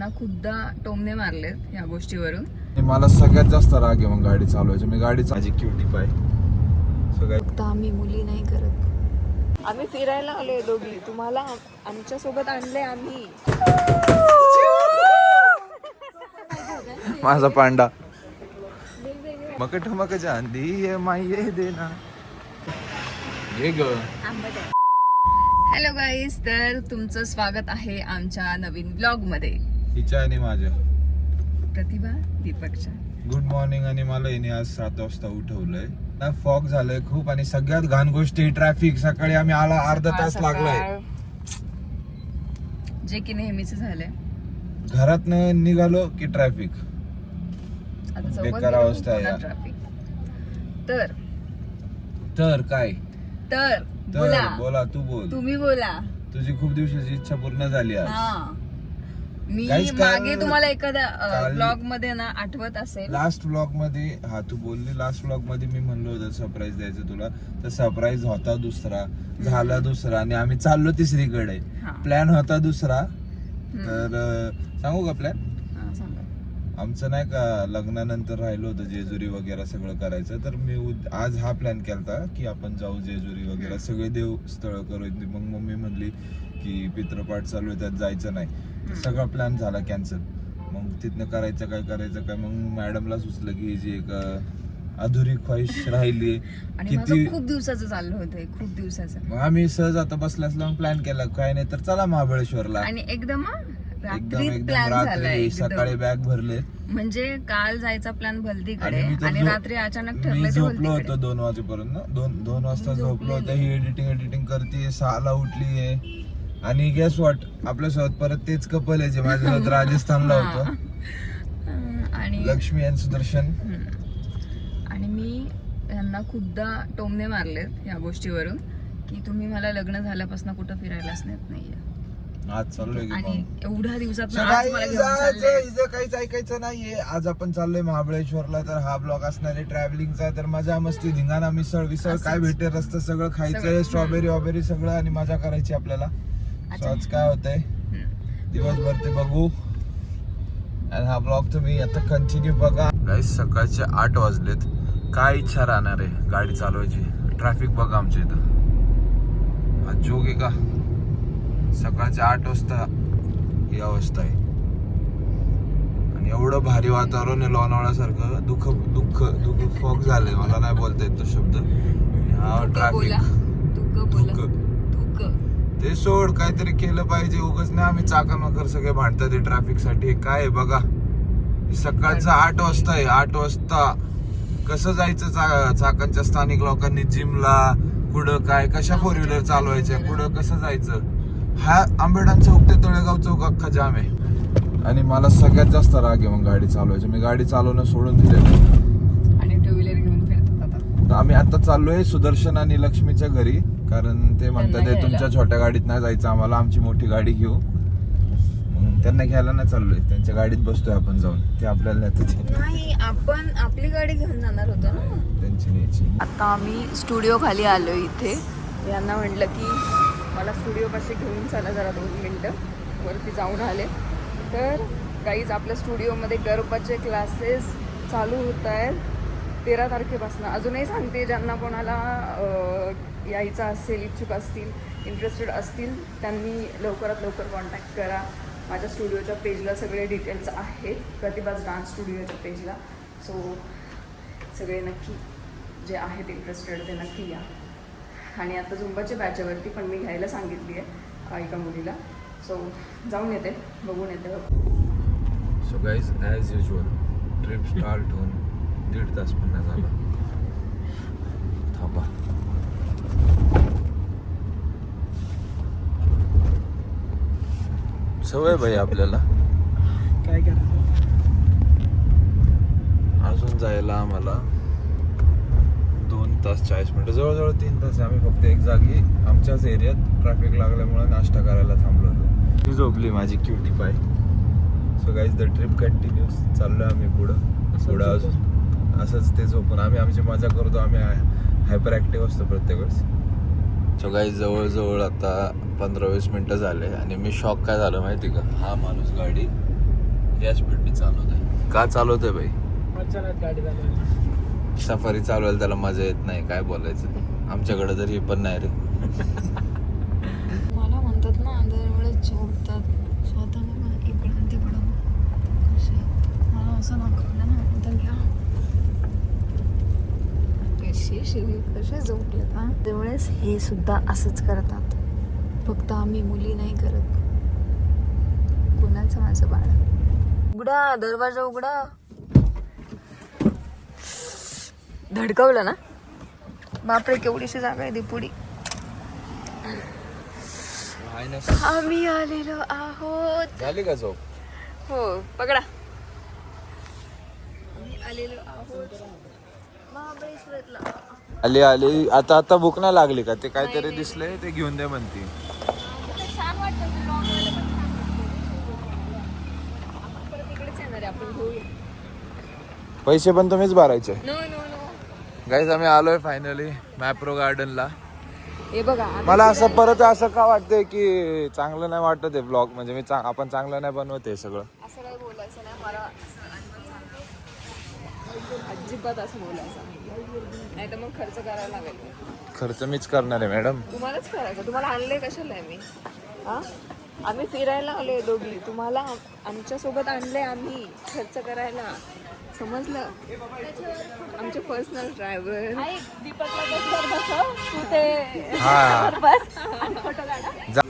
यांना खुद्दा टोमने मारलेत या गोष्टीवरून. मला सगळ्यात जास्त राग आहे मग गाडी चालवायची. मी गाडी माझी क्युटी पाय. फक्त आम्ही मुली नाही करत. आम्ही फिरायला आलोय दोघी. तुम्हाला आमच्यासोबत आणले आम्ही. माझा पांडा. मक ठमक चांदी ये माये देना. ये ग. हॅलो गाईज तर तुमचं स्वागत आहे आमच्या नवीन ब्लॉग हिच्या आणि माझ्या. प्रतिभा दीपकच्या. गुड मॉर्निंग आणि मला हिने आज सात वाजता उठवलंय. ना फॉग झालंय खूप आणि सगळ्यात घाण गोष्टी ट्रॅफिक सकाळी आम्ही आला अर्धा तास लागलाय. जे की नेहमीच झालंय. घरात निघालो की ट्रॅफिक आता चौकात बेकार गेलो की अवस्था आहे पुन्हा यार. ट्रॅफिक तर. तर काय? तर तर बोला. बोला तू बोल. तुम्ही बोला. तुझी खूप दिवसाची इच्छा पूर्ण झाली आज. हा. मी Guys, काल- मागे तुम्हाला एखाद्या काल- ब्लॉगमध्ये ना आठवत असेल. लास्ट व्लॉगमध्ये हा तू बोलली लास्ट व्लॉगमध्ये मी म्हणलो होतं सरप्राईज द्यायचं तुला. तर सरप्राईज होता दुसरा झाला दुसरा आणि आम्ही चाललो तिसरीकडे. हा. प्लॅन होता दुसरा. तर अं, सांगू का प्लॅन हा, सांगा. आमचं नाही का लग्नानंतर राहिलो होतं जेजुरी वगैरे सगळं करायचं. तर मी उद- आज हा प्लॅन केलता की आपण जाऊ जेजुरी वगैरे. सगळे देव स्थळ करू. मग मम्मी म्हणली की पित्रपाठ चालू आहे त्यात जायचं नाही. तर सगळा प्लॅन झाला कॅन्सल मग तिथनं करायचं काय करायचं काय? मग मॅडमला सुचलं की जी एक अधुरी ख्वाहिश राहिली. आणि माझं किती खूप दिवसाचं चाललं होतं खूप दिवसाचं. मग आम्ही सहज आता बसल्यास मग प्लॅन केला. काय नाही तर चला महाबळेश्वरला. आणि एकदम हा, एकदम रात्री एकदम प्लॅन रात्री सकाळी. बॅग भरले. म्हणजे काल जायचा प्लॅन भलतीकडे आणि मी तर आणि झो- रात्री अचानक मी ठरलं ते झोपलो भलतीकडे. होतो दोन वाजेपर्यंत. दोन दोन वाजता झोपलो होतो. ही एडिटिंग एडिटिंग करते सहाला उठली आणि गॅस वाट आपल्यासोबत परत तेच कपल आहे जे माझ्यासोबत राजस्थानला होतं आणि लक्ष्मी आणि सुदर्शन. आणि मी यांना खुद्दा टोमने मारलेत या गोष्टीवरून की तुम्ही मला लग्न झाल्यापासून कुठं फिरायलाच नेत नाहीये आज चाललोय आणि. एवढ्या दिवसात काहीच ऐकायचं नाहीये आज आपण चाललोय महाबळेश्वरला तर हा ब्लॉग असणार आहे ट्रॅव्हलिंगचा तर मजा मस्ती धिंगाणा मिसळ विसळ काय. भेटेल रस्तं सगळं खायचंय. स्ट्रॉबेरी वॉबेरी सगळं आणि मजा करायची आपल्याला. आज काय होतंय. दिवसभर ते बघू. आणि हा ब्लॉग तुम्ही आता कंटिन्यू बघा. गाईस सकाळचे आठ वाजलेत. काय इच्छा राहणार आहे गाडी चालवायची? ट्रॅफिक बघा आमच्या इथं. हा जोग आहे का? सकाळचे आठ वाजता ही अवस्था आहे. आणि एवढं भारी वातावरण आहे लोणावळ्यासारखं. दुःख दुःख दुःख फॉग झालंय. मला नाही बोलता येत तो शब्द. हा ट्रॅफिक. धुकं ते सोड काहीतरी केलं पाहिजे. उगाच नाही आम्ही चाकानकर सगळे भांडतात ट्रॅफिकसाठी. काय आहे बघा? सकाळचं आठ वाजता आहे. आठ वाजता. कसं जायचं चा- चाकणच्या स्थानिक लोकांनी जिमला? कुठं काय? कशा फोर व्हीलर चालवायच्या? कुठं कसं जायचं? हा आंबेडान चौक ते तळेगाव चौक अख्खा जाम आहे. आणि मला सगळ्यात जास्त राग आहे मग गाडी चालवायची. मी गाडी चालवणं सोडून दिलेलं आणि टू व्हीलर घेऊन फिरतात आता तर आम्ही आता चाललोय सुदर्शन आणि लक्ष्मीच्या घरी कारण ते म्हणतात "हे तुमच्या घ्यायला." छोट्या गाडीत नाही जायचं आम्हाला आमची मोठी गाडी घेऊ. मग त्यांना घ्यायला नाही चाललोय. त्यांच्या गाडीत बसतोय आपण जाऊन. ते आपल्याला नेतात. नाही आपण आपली गाडी घेऊन जाणार होतो ना? त्यांची न्यायची. आता आम्ही स्टुडिओ खाली आलो इथे. यांना म्हटलं की मला स्टुडिओ पाशी घेऊन चला जरा दोन मिनटं. वरती जाऊन आले. तर काहीच आपल्या स्टुडिओमध्ये गरबाचे क्लासेस चालू होत आहेत. तेरा तारखेपासून. अजूनही सांगते ज्यांना कोणाला यायचं असेल इच्छुक असतील इंटरेस्टेड असतील त्यांनी लवकरात लवकर कॉन्टॅक्ट करा. माझ्या स्टुडिओच्या पेजला सगळे डिटेल्स आहेत. प्रतिभास डान्स स्टुडिओच्या पेजला सो सगळे नक्की जे आहेत इंटरेस्टेड ते नक्की या. आणि आता झुंबाच्या बॅचवरती पण मी घ्यायला सांगितली आहे एका मुलीला. सो जाऊन येते बघून येते. So guys as usual trip start होऊन दीड तास पण नाही झाला. थांबा. सवय भाई आपल्याला. काय करायचं? अजून जायला आम्हाला दोन तास चाळीस मिनिटं. जवळजवळ तीन तास. आम्ही फक्त एक जागी आमच्याच एरियात ट्रॅफिक लागल्यामुळे नाश्ता करायला थांबलो होतो. ती झोपली माझी cutie pie so guys the trip continues चाललोय आम्ही पुढं. पुढं अजून. असंच ते झोपून आम्ही आमची मजा करतो आम्ही हायपर ॲक्टिव्ह असतो प्रत्येक वेळेस. सो गाईज जवळजवळ आता पंधरा वीस मिनटं झाले आणि मी शॉक काय झालं माहिती का? हा माणूस गाडी या स्पीडने चालवतोय. का गाडी चालवायला सफारी चालवायला त्याला मजा येत नाही काय बोलायचं? आमच्याकडे तर हे पण नाही रे. मला म्हणतात ना दरवेळेस झोपतात. इकडून तिकडं मला असं दाखवलं ना तर घ्या कशी शिवी कसे झोपले का त्यावेळेस हे सुद्धा असंच करतात. फक्त आम्ही मुली नाही करत. कुणाचं माझं बाळ? उघडा दरवाजा उघडा. धडकवलं ना? बापरे केवढीशी जागा आहे दीपुडी आम्ही आलेलो आहोत. झाली का झोप? हो पकडा. आम्ही आलेलो आहोत. महाबळेश्वरला. आली आली. आता आता भूक नाही लागली का? ते काहीतरी दिसले ते घेऊन दे म्हणती. छान वाटतं ब्लॉग पण छान वाटतं. परत इकडेच येणार आहे आपण घेऊया. पैसे पण तुम्हीच भरायचे. नो नो नो गाईज आम्ही आलोय फायनली मॅप्रो गार्डनला हे बघा मला असं परत असं का वाटतंय की चांगलं नाही वाटत आहे ब्लॉग म्हणजे मी आपण चांगलं नाही बनवत आहे सगळं. असं काही बोलायचं नाही मला असं अजिबात असं बोलायचं नाही तर मग खर्च करायला लागेल. खर्च मीच करणार आहे मॅडम. तुम्हालाच करायचं. तुम्हाला आणले कशाला आहे मी? हा? आम्ही फिरायला आलोय दोघी. तुम्हाला आमच्यासोबत आणले आम्ही खर्च करायला. समजलं? आमचे पर्सनल ड्रायव्हर हा. जा-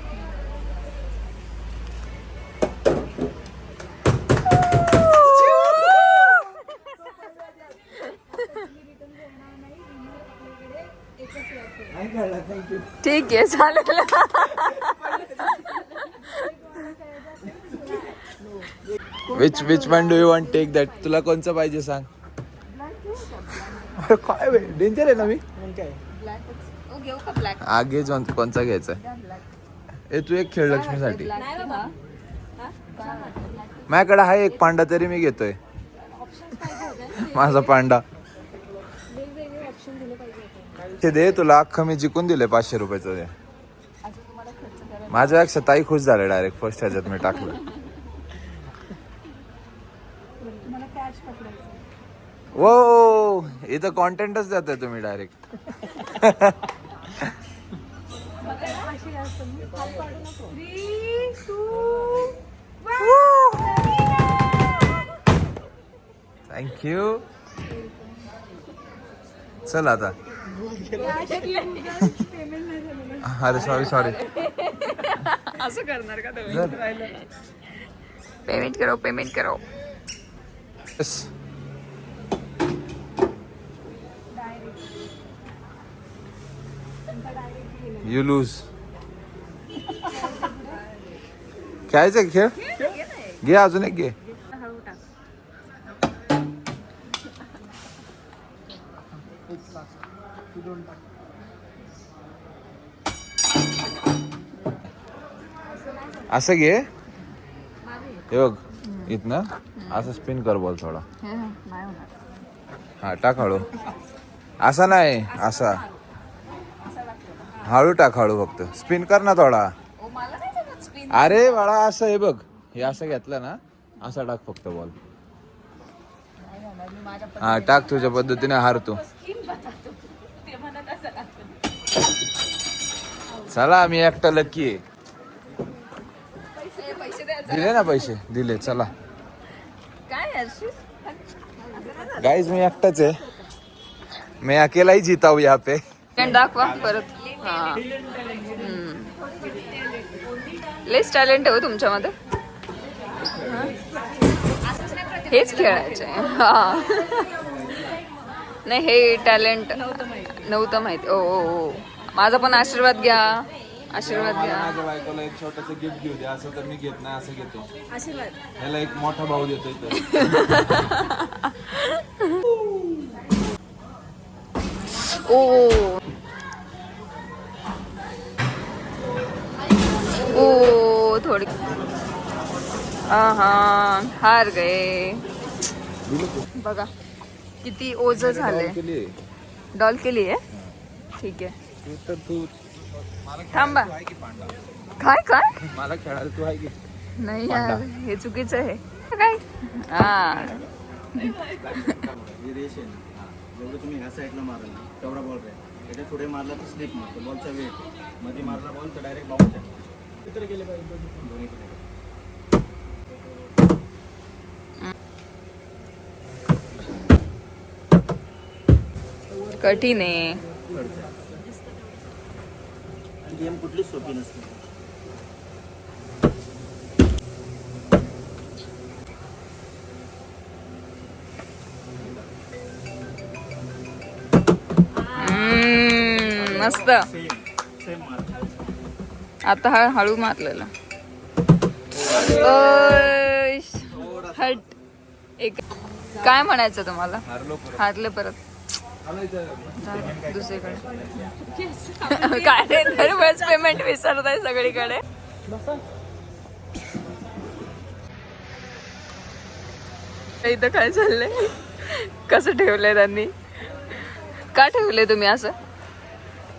ठीक आहे चालेल. Which which one do you want take that तुला कोणचं पाहिजे सांग? अरे काय डेंजर आहे ना मी? मग काय घेऊ का कोणचा घ्यायचा ए तू एक खेळ लक्ष्मीसाठी. माझ्याकडे आहे एक पांडा तरी मी घेतोय. माझा पांडा. हे दे तुला अख्खं मी जिंकून दिले पाचशे रुपयाचं दे. माझ्यापेक्षा ताई खुश झाले डायरेक्ट फर्स्ट ह्याच्यात मी टाकलं. ओ इथं कॉन्टेंटच देताय तुम्ही डायरेक्ट थँक्यू चल आता. अरे सॉरी सॉरी असं करणार का पेमेंट करो पेमेंट करो. यू लूज खेळायचं खेळ घे अजून एक घे. असं घे. हे बघ इथनं असं स्पिन कर बॉल थोडा. हा टाक हळू. असा नाही असा. हळू टाक हळू फक्त. स्पिन कर ना थोडा. अरे बाळा असं हे बघ. हे असं घेतलं ना असा टाक फक्त बॉल हा टाक तुझ्या पद्धतीने हार तू. चला मी एकटा लक्की आहे. दिले ना पैसे? दिले चला. गाईज मी एकटाच आहे. मी अकेला ही जीता हूं यहाँ पे दाखवा परत. हा. लेस टॅलेंट आहे हो तुमच्यामध्ये. हा? हेच खेळायचे. हा. नाही हे टॅलेंट नव्हतं माहिती. ओ ओ ओ माझा पण आशीर्वाद घ्या. आशीर्वाद घ्या. माझ्या बायकोला एक छोटस गिफ्ट घेऊ दे असं तर मी घेत नाही असं घेतो. आशीर्वाद. ह्याला एक मोठा भाऊ ओ. ओ थोडी. हा हार गए. बघा किती ओझ झाले डॉल केली आहे ठीक आहे. तर तू थांबा. काय काय? मला खेळायला तू आहे की? नाही यार हे चुकीचं आहे. काय? हा. जेवढं तुम्ही ह्या साईडला माराल ना तेवढा बॉल राहील त्याच्या पुढे मारला तर स्लिप मारतो बॉलचा वेटमध्ये मारला बॉल तर डायरेक्ट बाउन्स आहे. तिकडे गेले पाहिजे. दोन्हीकडे कठीण आहे. गेम कुठलीच सोपी नसते. मस्त. आता हा हळू मारलेला. हट. एक काय म्हणायचं तुम्हाला? हारलो हारले परत. दुसरीकडे. काय दरवेळेस पेमेंट विसरताय सगळीकडे. इथं काय चाललंय? कसं ठेवलंय त्यांनी? का ठेवलंय तुम्ही असं?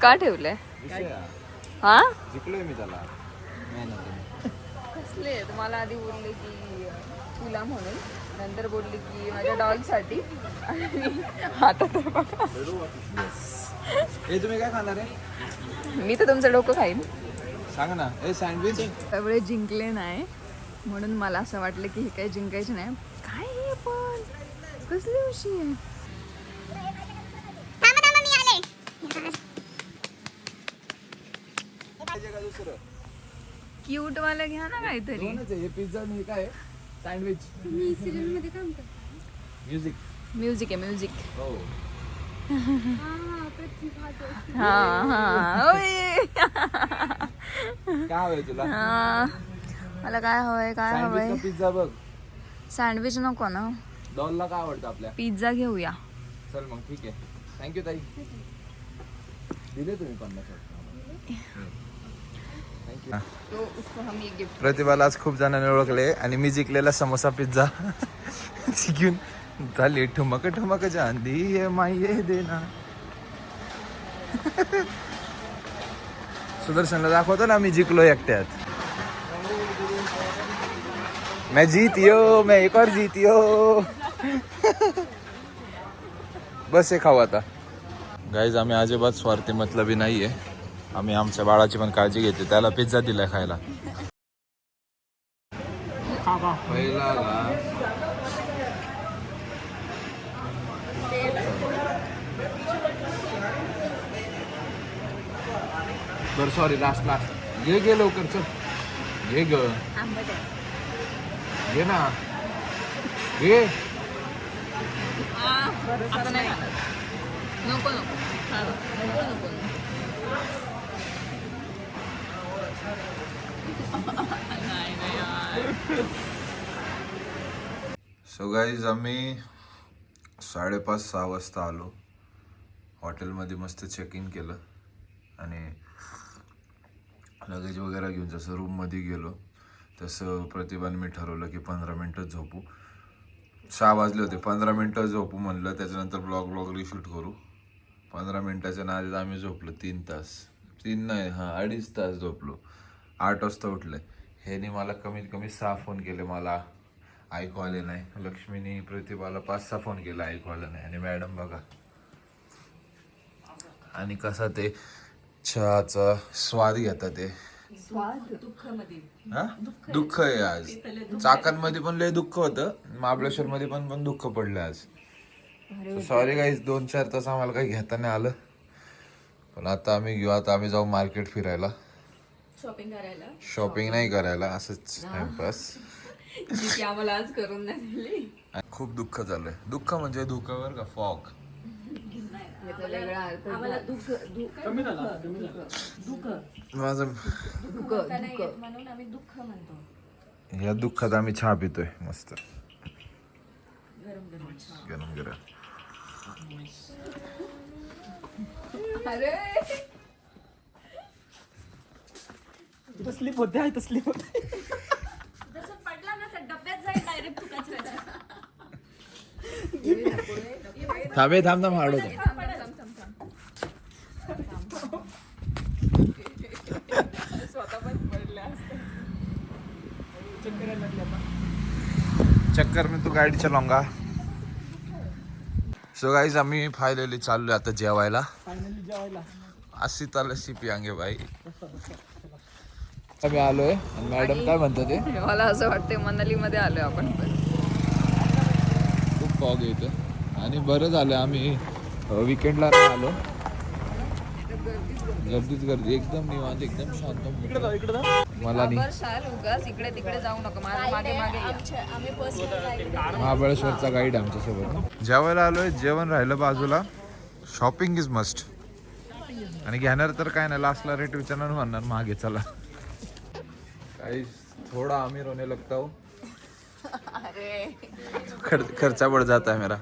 का ठेवलंय? हा? जिंकलोय मी त्याला. कसले? तुम्हाला आधी बोलले की तुला म्हणून. नंतर बोलली की माझ्या डॉलसाठी आणि आता तर बघा. हे तुम्ही काय खाणार आहे? मी तर तुमचं डोकं खाईन. सांग ना. ए सँडविच एवढे जिंकले नाही. म्हणून मला असं वाटलं की हे काही जिंकायचे नाही. काय हे पण? कसली उशी आहे? दुसरं. क्यूट वाला घ्या ना काहीतरी. दोनच आहे. हे पिझ्झा आणि हे काय सँडविच म्युझिक म्युझिक आहे म्युझिक हो. हा हा ओय. काय हवंय तुला? हा. मला काय हवंय काय सँडविच हवंय? का पिझ्झा बघ. सँडविच नको ना. डॉलला काय आवडतं आपल्या? पिझ्झा घेऊया. चल मग ठीक आहे. थँक्यू ताई. दिले तुम्ही पन्नास तो उसको प्रतिभाला आज खूप जणांनी ओळखले आणि मी जिंकलेला समोसा पिझ्झा. घेऊन झाली ठुमक ठुमक चांदी ये माये देना. सुदर्शनला दाखवतो ना मी जिंकलो एकट्यात. मैं जीतियो मैं एक और जीतियो. बस हे खाऊ आता. गाईज आम्ही अजिबात स्वार्थी मतलबी नाहीये. आम्ही आमच्या बाळाची पण काळजी घेते त्याला पिझ्झा दिलाय खायला. बर सॉरी लास्ट लास्ट घे घे लवकर चल. घे ग. घे ना. घे आता नाही खाणार. नको नको. नको नको नाही नाही यार सो गाईज आम्ही साडेपाच सहा वाजता आलो. हॉटेलमध्ये मस्त चेक इन केलं. आणि लगेज वगैरे घेऊन जसं रूममध्ये गेलो तसं प्रतिभाने मी ठरवलं की पंधरा मिनटं झोपू. सहा वाजले होते. पंधरा मिनटं झोपू म्हणलं. त्याच्यानंतर ब्लॉग ब्लॉग रिशूट करू. पंधरा मिनटाच्या नादीत आम्ही झोपलो तीन तास. तीन नाही हां अडीच तास झोपलो. आठ वाजता उठले. ह्याने मला कमीत कमी सहा फोन केले. मला ऐकू आले नाही. लक्ष्मीने प्रतिभाला पाच सहा फोन केला ऐकू आलं नाही. आणि मॅडम बघा. आणि कसा ते चहाचा स्वाद घेता ते. हा? दुःख आहे. आज. चाकणमध्ये पण लय दुःख होतं. महाबळेश्वर मध्ये पण पण दुःख पडलं आज. सॉरी गाईज दोन चार तास आम्हाला काही घेता नाही आलं. पण आता आम्ही घेऊ. आता आम्ही जाऊ मार्केट फिरायला. शॉपिंग करायला. शॉपिंग नाही करायला असंच टाइमपास जी आम्हाला आज करून नाही दिली. खूप दुःख झालंय. दुःख म्हणजे दुःखावर का फॉक याचा वेगळा अर्थ कमी झाला कमी झाला. माझं दुःख. दुःख या दुःखात आम्ही चहा पितोय मस्त. गरम गरम. अरे! इथं स्लिप होते आहे स्लिप होते जसं पडला ना तर डब्यात जाईल डायरेक्ट तू कचऱ्याच्या थांबे थांब थांब हाडो. चक्कर मी तू गाडी चलाऊंगा. सो गाईज आम्ही फायनली चाललोय आता जेवायला. फायनली जेवायला. अशी तर लसी पियांगे बाई आम्ही आलोय आणि मॅडम काय म्हणतात ते? मला असं वाटतंय मनालीमध्ये आलोय आपण पण. खूप फॉग येतं आणि बरं झालं आम्ही विकेंडला नाही आलो. गर्दीच गर्दी एकदम निवांत एकदम शांत मला नाही. इकडे तिकडे जाऊ नका. माझ्या मागे मागे या. आमच्या आम्ही पर्सनल महाबळेश्वरचा गाईड आमच्यासोबत जेवायला आलोय जेवण राहिलं बाजूला. शॉपिंग इज मस्ट आणि घेणार तर काय नाही लास्टला रेट विचारणार म्हणणार मागे चला. काही थोडा अमीर होने लगता हो. खर्च खर्चा बढ़ जाता है मेरा.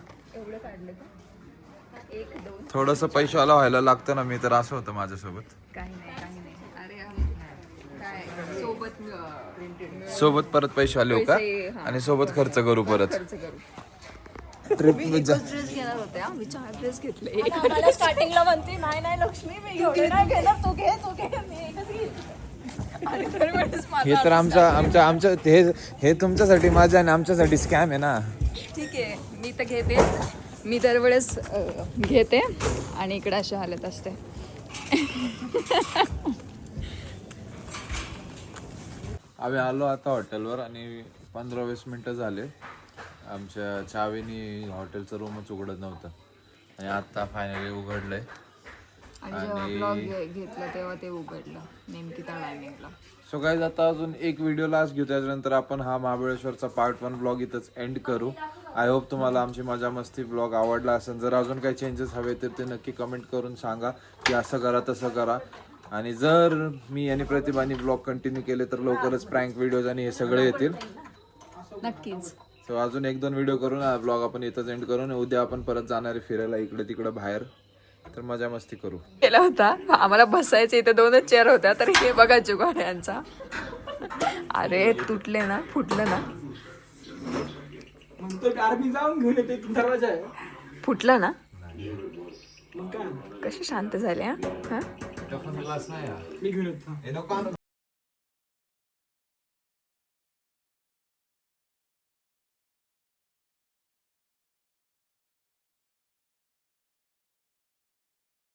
थोडस पैशावाला व्हायला लागतं ना मी तर असं होतं माझ्यासोबत. काही नाही काही नाही. अरे आम्ही काय? सोबत अं, सोबत परत पैसे आले हो का? पैसे, हा. आणि सोबत खर्च करू परत खर्च करू. ट्रिप ड्रेस घेणार होते हा. मी चार ड्रेस घेतले. मला स्टार्टिंगला म्हणते नाही नाही लक्ष्मी मी नाही घेणार. तू घे तू घे मी एकच हे तर आमच्या आमच्या आमच्या हे हे तुमच्यासाठी माझ्या आणि आमच्यासाठी स्कॅम आहे ना. ठीक आहे मी तर घेते. मी दरवेळेस अं, घेते आणि इकडे अशी हालत असते. आम्ही आलो आता हॉटेलवर आणि पंधरा वीस मिनटं झाले. आमच्या चावीनी हॉटेलचं रूमच उघडत नव्हतं. आणि आता फायनली उघडलंय. आणि जेव्हा ब्लॉग घेतलं तेव्हा ते उघडलं. नेमकी त्या टायमिंगला सो गाईज आता अजून एक व्हिडिओ लास्ट घेऊ त्याच्यानंतर आपण हा महाबळेश्वरचा पार्ट वन ब्लॉग इथंच एंड करू. आय होप तुम्हाला आमची मजा मस्ती ब्लॉग आवडला असेल. जर अजून काही चेंजेस हवे तर ते नक्की कमेंट करून सांगा की असं करा तसं करा. आणि जर मी आणि प्रतिभानी ब्लॉग कंटिन्यू केले तर लवकरच प्रँक व्हिडिओज आणि हे सगळे येतील. नक्कीच. सो अजून एक दोन व्हिडिओ करून हा ब्लॉग आपण इथंच एंड करून उद्या आपण परत जाणार आहे फिरायला इकडे तिकडे बाहेर. तर मजा मस्ती करू. केला होता. आम्हाला बसायचे इथे दोनच चेअर होत्या तर हे बघा जुगाड्यांचा अरे तुटले ना फुटलं ना. फुटलं ना? कसे शांत झाले हा? हा?